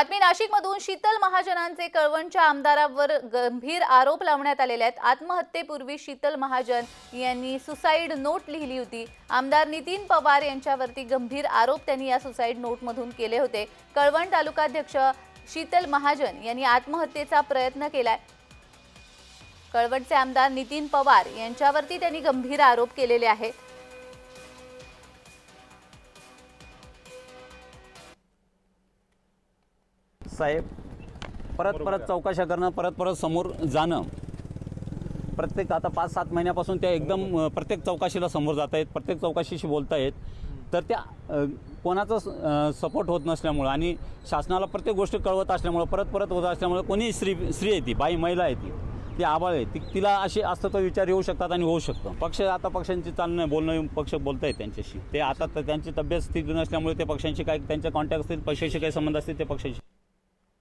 बातमी नाशिकमधून शीतल महाजनांचे कळवणच्या आमदारावर गंभीर आरोप लावण्यात आलेले आहेत. आत्महत्येपूर्वी शीतल महाजन यांनी सुसाईड नोट लिहिली होती. आमदार नितीन पवार यांच्यावरती गंभीर आरोप त्यांनी या सुसाईड नोटमधून केले होते. कळवण तालुकाध्यक्ष शीतल महाजन यांनी आत्महत्येचा प्रयत्न केलाय. कळवणचे आमदार नितीन पवार यांच्यावरती त्यांनी गंभीर आरोप केलेले आहेत. साहेब परत परत चौकशा करणं परत परत समोर जाणं. प्रत्येक आता पाच सात महिन्यापासून त्या एकदम प्रत्येक चौकशीला समोर जात आहेत प्रत्येक चौकशीशी बोलत आहेत. तर त्या कोणाचं सपोर्ट होत नसल्यामुळं आणि शासनाला प्रत्येक गोष्ट कळवत असल्यामुळं परत परत होत असल्यामुळं कोणी स्त्री स्त्री आहे ती बाई महिला आहे ती ती आबाळ आहे ती तिला असे असतं तर विचार येऊ शकतात आणि होऊ शकतं. पक्ष आता पक्षांची चालणं बोलणं पक्ष बोलत आहेत त्यांच्याशी. ते आता त्यांची तब्येत स्थिती नसल्यामुळे ते पक्षांशी काही त्यांचे कॉन्टॅक्ट असतील पक्षाशी काही संबंध असतील ते पक्षाशी